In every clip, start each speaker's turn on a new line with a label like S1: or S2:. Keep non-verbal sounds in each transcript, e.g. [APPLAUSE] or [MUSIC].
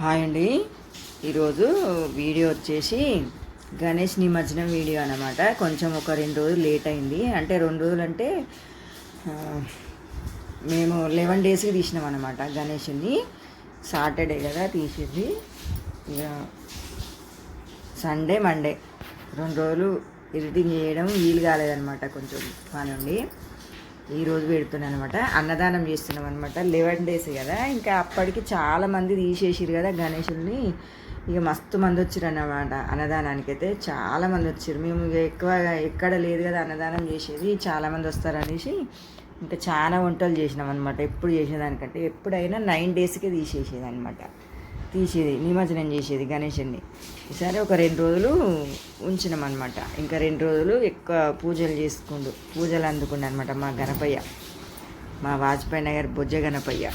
S1: Hi అండి. ఈరోజు video వచ్చేసి గణేష్ నిమజ్జనం వీడియో అనమాట కొంచెం ఒక రెండు రోజులు లేట్ అయింది. అంటే రెండు రోజులు అంటే మేము లెవెన్ డేస్కి తీసినాం అనమాట గణేష్ని. సాటర్డే కదా తీసింది. ఇక సండే మండే రెండు రోజులు ఎడిటింగ్ చేయడం వీలు కాలేదనమాట కొంచెం పని ఉండి ఈరోజు పెడుతున్నాను అనమాట అన్నదానం చేస్తున్నాం అనమాట లెవెన్ డేస్ కదా. ఇంకా అప్పటికి చాలామంది తీసేసిరు కదా గణేషుల్ని ఇక మస్తు మంది వచ్చారు అన్నమాట అన్నదానానికి అయితే చాలా మంది వచ్చారు మేము ఇక ఎక్కువ ఎక్కడ లేదు కదా అన్నదానం చేసేది. చాలామంది వస్తారు అనేసి ఇంకా చాలా వంటలు చేసినాం అనమాట ఎప్పుడు చేసేదానికంటే ఎప్పుడైనా నైన్ డేస్కే తీసేసేది అనమాట తీసేది నిమజ్జనం చేసేది గణేషుని ఈసారి ఒక రెండు రోజులు ఉంచినాం అనమాట ఇంకా రెండు రోజులు ఎక్కువ పూజలు చేసుకుండు పూజలు అందుకుండు అనమాట మా గణపయ్య. మా వాజ్పేయి నగర్ బొజ్జ గణపయ్య.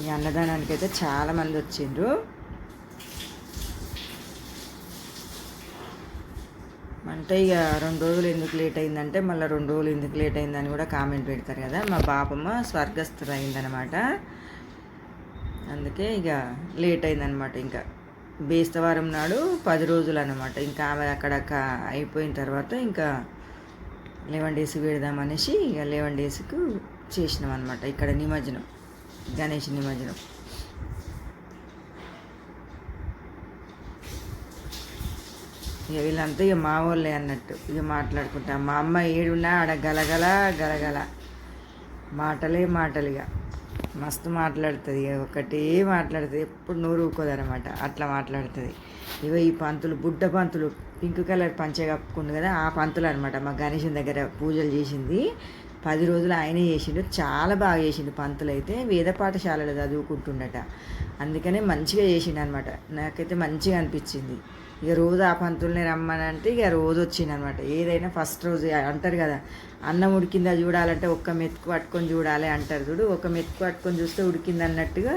S1: ఈ అన్నదానానికి అయితే చాలామంది వచ్చిండ్రు. అంటే ఇక రెండు రోజులు ఎందుకు లేట్ అయిందంటే మళ్ళీ రెండు రోజులు ఎందుకు లేట్ అయిందని కూడా కామెంట్ పెడతారు కదా. మా పాపమ్మ స్వర్గస్థులు అయిందనమాట అందుకే ఇక లేట్ అయిందనమాట ఇంకా. బేస్తవారం నాడు పది రోజులు అనమాట ఇంకా ఆమె అక్కడ అయిపోయిన తర్వాత ఇంకా లెవెన్ డేస్కి పెడదామనేసి ఇక లెవెన్ డేస్కు చేసినాం అనమాట ఇక్కడ నిమజ్జనం గణేష్ నిమజ్జనం. ఇక వీళ్ళంతా ఇక మా వాళ్ళే అన్నట్టు ఇక మాట్లాడుకుంటాం. మా అమ్మ ఏడున్నా ఆడ గలగల గలగల. మాటలే మాటలు ఇక. మస్తు మాట్లాడుతుంది ఒకటే మాట్లాడుతుంది ఎప్పుడు నోరు ఊకోదనమాట అట్లా మాట్లాడుతుంది. ఇగో ఈ పంతులు బుడ్డ పంతులు పింక్ కలర్ పంచ కప్పుకుంది కదా ఆ పంతులు అనమాట మా గణేషన్ దగ్గర పూజలు చేసింది. పది రోజులు ఆయనే చేసిండు చాలా బాగా చేసిండు పంతులు అయితే వేద పాఠశాలలో చదువుకుంటుండట. అందుకనే మంచిగా చేసిండు అనమాట నాకైతే మంచిగా అనిపించింది. ఇక రోజు ఆ పంతుల్ని రమ్మని అంటే ఇక రోజు వచ్చిందనమాట. ఏదైనా ఫస్ట్ రోజు అంటారు కదా అన్నం ఉడికిందా చూడాలంటే ఒక్క మెతుకు పట్టుకొని చూడాలి అంటారు చూడు. ఒక మెతుకు పట్టుకొని చూస్తే ఉడికింది అన్నట్టుగా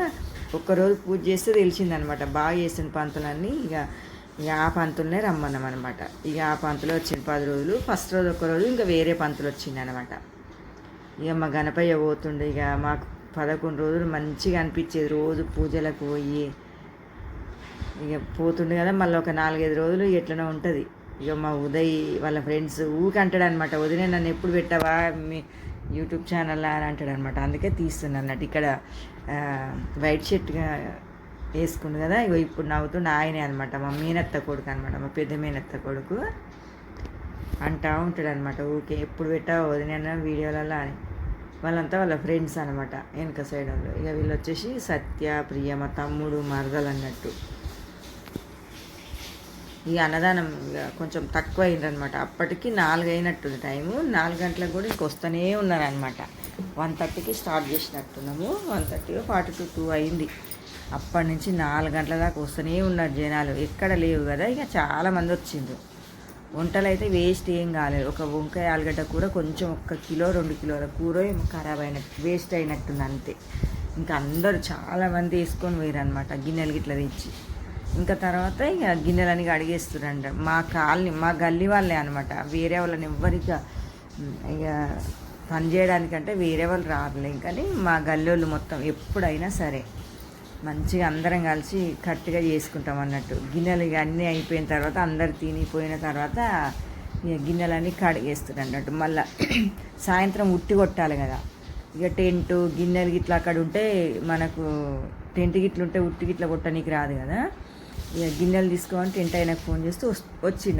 S1: ఒక్కరోజు పూజ చేస్తే తెలిసిందనమాట. బాగా చేసిన పంతులన్నీ. ఇక ఇక ఆ పంతులనే రమ్మన్నాం అనమాట ఇక ఆ పంతులు వచ్చిన పది రోజులు. ఫస్ట్ రోజు ఒక రోజు ఇంకా వేరే పంతులు వచ్చింది అనమాట ఇక మా గణపయ్య పోతుండే. ఇక మాకు పదకొండు రోజులు మంచిగా అనిపించేది రోజు పూజలకు పోయి ఇక పోతుండే కదా మళ్ళీ ఒక నాలుగైదు రోజులు ఎట్లనో ఉంటుంది. ఇక మా ఉదయ్ వాళ్ళ ఫ్రెండ్స్ ఊకంటాడు అంటాడు అనమాట ఉదయ్ నన్ను ఎప్పుడు పెట్టావా? మీ యూట్యూబ్ ఛానల్ అని అంటాడు అనమాట అందుకే తీస్తున్నాను అన్నట్టు. ఇక్కడ వైట్ షర్ట్గా వేసుకుండు కదా ఇగో ఇప్పుడు నవ్వుతుండే ఆయనే అనమాట మా మీనత్త కొడుకు అనమాట మా పెద్ద మీనత్త కొడుకు అంటా ఉంటాడు అనమాట ఊకే ఎప్పుడు పెట్టావా వదిన వీడియోలలో అని. వాళ్ళంతా వాళ్ళ ఫ్రెండ్స్ అనమాట వెనక సైడ్ వాళ్ళు. ఇక వీళ్ళు వచ్చేసి సత్య ప్రియ మా తమ్ముడు మరదలు అన్నట్టు. ఈ అన్నదానం ఇక కొంచెం తక్కువ అయిందనమాట అప్పటికి నాలుగు అయినట్టుంది టైము. నాలుగు గంటలకు కూడా ఇంక వస్తూనే ఉన్నారనమాట. వన్ థర్టీకి start చేసినట్టున్నాము. One thirty forty to two అయింది. అప్పటి నుంచి నాలుగు గంటల దాకా వస్తూనే ఉన్నారు జనాలు. ఎక్కడ లేవు కదా ఇక చాలామంది వచ్చిండ్రు. వంటలు అయితే వేస్ట్ ఏం కాలేదు. ఒక వంకాయ ఆలుగడ్డ కూర కొంచెం ఒక కిలో రెండు కిలోల కూర ఖరాబ్ అయినట్టు వేస్ట్ అయినట్టుంది అంతే. ఇంకా అందరూ చాలా మంది వేసుకొని పోయారు అనమాట గిన్నెలు గిట్ల తెచ్చి. ఇంకా తర్వాత ఇక గిన్నెలని అడిగేస్తురంట మా కాలనీ మా గల్లీ వాళ్ళే అనమాట వేరే వాళ్ళని ఎవ్వరిక ఇక పని చేయడానికంటే వేరే వాళ్ళు రారులే. కానీ మా గల్లోళ్ళు మొత్తం ఎప్పుడైనా సరే మంచిగా అందరం కలిసి కరెక్ట్గా చేసుకుంటాం అన్నట్టు. గిన్నెలు ఇక అన్నీ అయిపోయిన తర్వాత అందరు తినిపోయిన తర్వాత ఇక గిన్నెలన్నీ కడిగేస్తారు అన్నట్టు. మళ్ళీ [CLEARS THROAT] సాయంత్రం ఉట్టి కొట్టాలి కదా. ఇక టెంట్ గిన్నెలు గిట్ల అక్కడ ఉంటే మనకు టెంట్ గిట్ల ఉంటే ఉట్టి గిట్ల కొట్టనీకి రాదు కదా. ఇక గిన్నెలు తీసుకోమని టెంట్ అయినాక ఫోన్ చేస్తే వస్-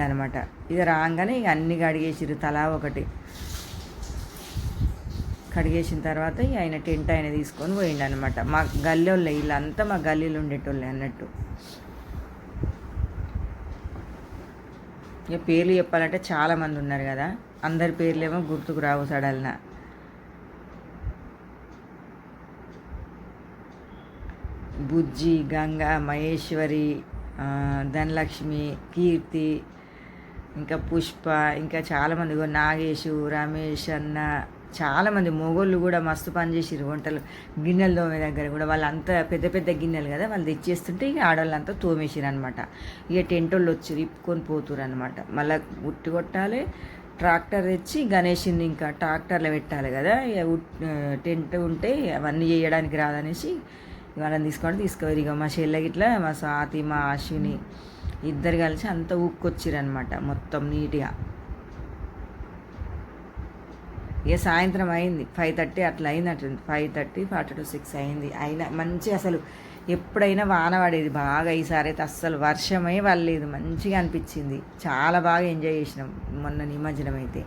S1: అనమాట ఇక రాగానే ఇక అన్ని కడిగేసిరు తలా ఒకటి. కడిగేసిన తర్వాత ఇక ఆయన టెంట్ ఆయన తీసుకొని పోయిండు అనమాట మా గల్లీళ్ళే వీళ్ళంతా మా గల్లీలో ఉండేటోళ్ళే అన్నట్టు. ఇక పేర్లు చెప్పాలంటే చాలామంది ఉన్నారు కదా. అందరి పేర్లేమో గుర్తుకు రావు సడల్న బుజ్జి గంగ మహేశ్వరి ధనలక్ష్మి కీర్తి ఇంకా పుష్ప ఇంకా చాలామంది నాగేశు నాగేషు రమేష్ అన్న చాలామంది మొగోళ్ళు కూడా మస్తు పని చేసిరు వంటలు. గిన్నెలు తోమే దగ్గర కూడా వాళ్ళంతా పెద్ద పెద్ద గిన్నెలు కదా వాళ్ళు తెచ్చేస్తుంటే ఇక ఆడవాళ్ళంతా తోమేసిరు అనమాట ఇక టెంట్ వాళ్ళు వచ్చి ఇప్పుకొని పోతురు అనమాట మళ్ళీ ఉట్టి కొట్టాలి ట్రాక్టర్ తెచ్చి గణేష్ని ఇంకా ట్రాక్టర్లో పెట్టాలి కదా ఇక టెంట్ ఉంటే అవన్నీ చేయడానికి రాదనేసి వాళ్ళని తీసుకొని తీసుకోరు ఇక మా చెల్లెకి గిట్లా మా స్వాతి మా అశ్విని ఇద్దరు కలిసి అంతా ఊక్కొచ్చిరనమాట మొత్తం నీట్గా. ఇక సాయంత్రం అయింది. ఫైవ్ థర్టీ అట్లా అయింది five thirty forty to six అయింది. అయినా మంచి అసలు ఎప్పుడైనా వాన పడేది బాగా ఈసారి అయితే అస్సలు వర్షమే పడలేదు. మంచిగా అనిపించింది. చాలా బాగా ఎంజాయ్ చేసినాం మొన్న నిమజ్జనం అయితే.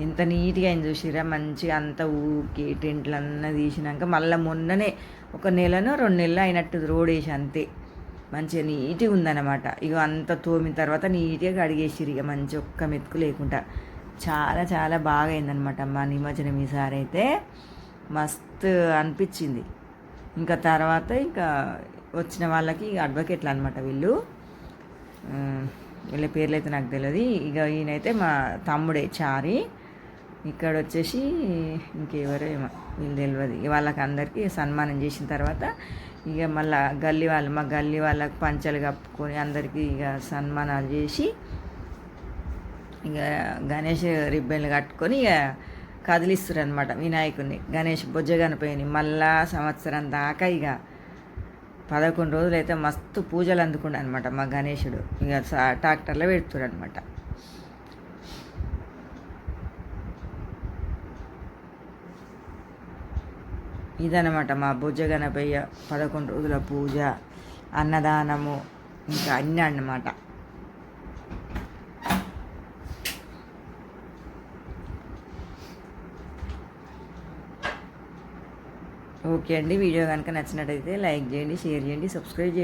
S1: ఎంత నీట్గా అయింది చూసిరా మంచిగా అంతా ఊకి టెంట్లు అన్నీ తీసినాక మళ్ళీ మొన్ననే ఒక నెలను రెండు నెలలు అయినట్టు రోడ్ వేసి అంతే. మంచిగా నీట్గా ఉందన్నమాట. ఇక అంత తోమిన తర్వాత నీట్గా కడిగేసిరు ఇక మంచి ఒక్క మెతుకు లేకుండా. చాలా చాలా బాగా అయిందనమాట మా నిమజ్జనం ఈసారి అయితే. మస్తు అనిపించింది. ఇంకా తర్వాత ఇంకా వచ్చిన వాళ్ళకి అడ్వకేట్లు అనమాట వీళ్ళు. వీళ్ళ పేర్లు అయితే నాకు తెలియదు ఇక ఈయనైతే మా తమ్ముడే చారి. ఇక్కడ వచ్చేసి ఇంకెవరో ఏమో వీళ్ళు తెలియదు ఇక వాళ్ళకి అందరికీ సన్మానం చేసిన తర్వాత ఇక మళ్ళా గల్లీ వాళ్ళు మా గల్లీ వాళ్ళకి పంచలు కప్పుకొని అందరికీ ఇక సన్మానాలు చేసి ఇక గణేష్ రిబ్బన్లు కట్టుకొని ఇక కదిలిస్తారు అనమాట వినాయకుడిని గణేష్ బొజ్జ కనిపోయింది మళ్ళా సంవత్సరం దాకా ఇక పదకొండు రోజులు అయితే మస్తు పూజలు అందుకుండా అనమాట మా గణేషుడు. ఇక ట్రాక్టర్లో పెడుతురు అనమాట ఇదనమాట మా భుజ గణపయ్య పదకొండు రోజుల పూజ అన్నదానము ఇంకా అన్నీ అన్నమాట. ఓకే అండి వీడియో కనుక నచ్చినట్టయితే లైక్ చేయండి షేర్ చేయండి సబ్స్క్రైబ్ చేయండి.